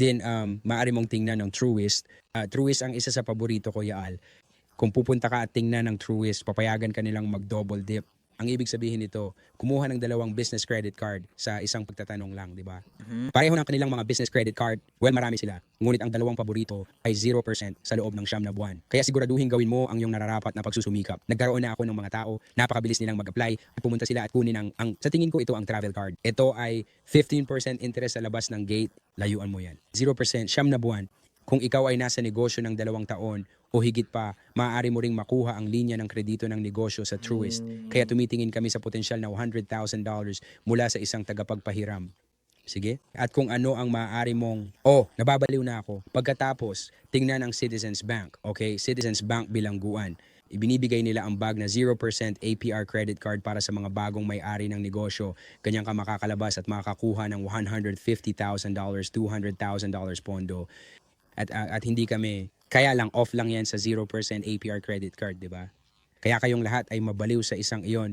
Then, um, maaari mong tingnan ng Truist. Uh, Truist ang isa sa paborito ko, Yaal. Kung pupunta ka at tingnan ng Truist, papayagan ka nilang mag-double dip. Ang ibig sabihin nito, kumuha ng dalawang business credit card sa isang pagtatanong lang, di ba? Pareho ng kanilang mga business credit card, well, marami sila. Ngunit ang dalawang paborito ay 0% sa loob ng siyam na buwan. Kaya siguraduhin gawin mo ang iyong nararapat na pagsusumikap. Nagkaroon na ako ng mga tao, napakabilis nilang mag-apply at pumunta sila at kunin ang, ang, sa tingin ko ito ang travel card. Ito ay 15% interest sa labas ng gate, layuan mo yan. 0% siyam na buwan. Kung ikaw ay nasa negosyo ng dalawang taon o higit pa, maaari mo ring makuha ang linya ng kredito ng negosyo sa Truist. Kaya tumitingin kami sa potensyal na $100,000 mula sa isang tagapagpahiram. Sige? At kung ano ang maaari mong, oh, nababaliw na ako. Pagkatapos, tingnan ang Citizens Bank. Okay? Citizens Bank bilangguan. Ibinibigay nila ang bag na 0% APR credit card para sa mga bagong may-ari ng negosyo. Ganyan ka makakalabas at makakakuha ng $150,000, $200,000 pondo. At, uh, at hindi kami, kaya lang off lang yan sa 0% APR credit card, di ba? Kaya kayong lahat ay mabaliw sa isang iyon